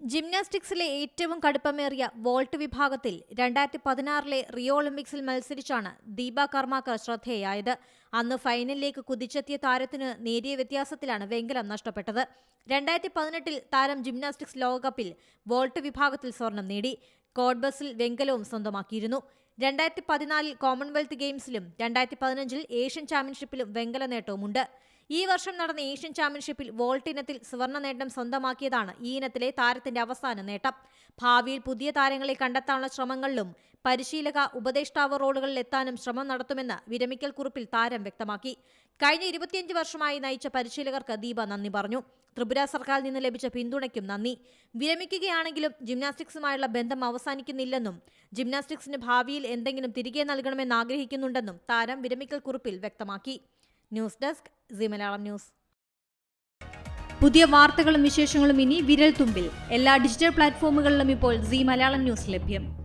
ജിംനാസ്റ്റിക്സിലെ ഏറ്റവും കടുപ്പമേറിയ വോൾട്ട് വിഭാഗത്തിൽ രണ്ടായിരത്തി പതിനാറിലെ റിയോ ഒളിമ്പിക്സിൽ മത്സരിച്ചാണ് ദീപ കർമാക്കർ ശ്രദ്ധേയായത്. അന്ന് ഫൈനലിലേക്ക് കുതിച്ചെത്തിയ താരത്തിന് നേരിയ വ്യത്യാസത്തിലാണ് വെങ്കലം നഷ്ടപ്പെട്ടത്. രണ്ടായിരത്തി പതിനെട്ടിൽ താരം ജിംനാസ്റ്റിക്സ് ലോകകപ്പിൽ വോൾട്ട് വിഭാഗത്തിൽ സ്വർണം നേടി. കോഡ്ബസിൽ വെങ്കലവും സ്വന്തമാക്കിയിരുന്നു. രണ്ടായിരത്തി പതിനാലിൽ കോമൺവെൽത്ത് ഗെയിംസിലും രണ്ടായിരത്തി പതിനഞ്ചിൽ ഏഷ്യൻ ചാമ്പ്യൻഷിപ്പിലും വെങ്കല നേട്ടവുമുണ്ട്. ഈ വർഷം നടന്ന ഏഷ്യൻ ചാമ്പ്യൻഷിപ്പിൽ വോൾട്ട് ഇനത്തിൽ സുവർണ നേട്ടം സ്വന്തമാക്കിയതാണ് ഈ ഇനത്തിലെ താരത്തിന്റെ അവസാന നേട്ടം. ഭാവിയിൽ പുതിയ താരങ്ങളെ കണ്ടെത്താനുള്ള ശ്രമങ്ങളിലും പരിശീലക ഉപദേഷ്ടാവ് റോളുകളിൽ എത്താനും ശ്രമം നടത്തുമെന്ന് വിരമിക്കൽ കുറിപ്പിൽ താരം വ്യക്തമാക്കി. കഴിഞ്ഞ ഇരുപത്തിയഞ്ച് വർഷമായി നയിച്ച പരിശീലകർക്ക് ദീപ നന്ദി പറഞ്ഞു. ത്രിപുര സർക്കാരിൽ നിന്ന് ലഭിച്ച പിന്തുണയ്ക്കും നന്ദി. വിരമിക്കുകയാണെങ്കിലും ജിംനാസ്റ്റിക്സുമായുള്ള ബന്ധം അവസാനിക്കുന്നില്ലെന്നും ജിംനാസ്റ്റിക്സിന് ഭാവിയിൽ എന്തെങ്കിലും തിരികെ നൽകണമെന്ന് ആഗ്രഹിക്കുന്നുണ്ടെന്നും താരം വിരമിക്കൽ കുറിപ്പിൽ വ്യക്തമാക്കി. News desk C Malayalam news. പുതിയ വാർത്തകളും വിശേഷങ്ങളും ഇനി വിരൽ തുമ്പിൽ എല്ലാ ഡിജിറ്റൽ പ്ലാറ്റ്ഫോമുകളിലും ഇപ്പോൾ സി മലയാളം ന്യൂസ് ലഭ്യം.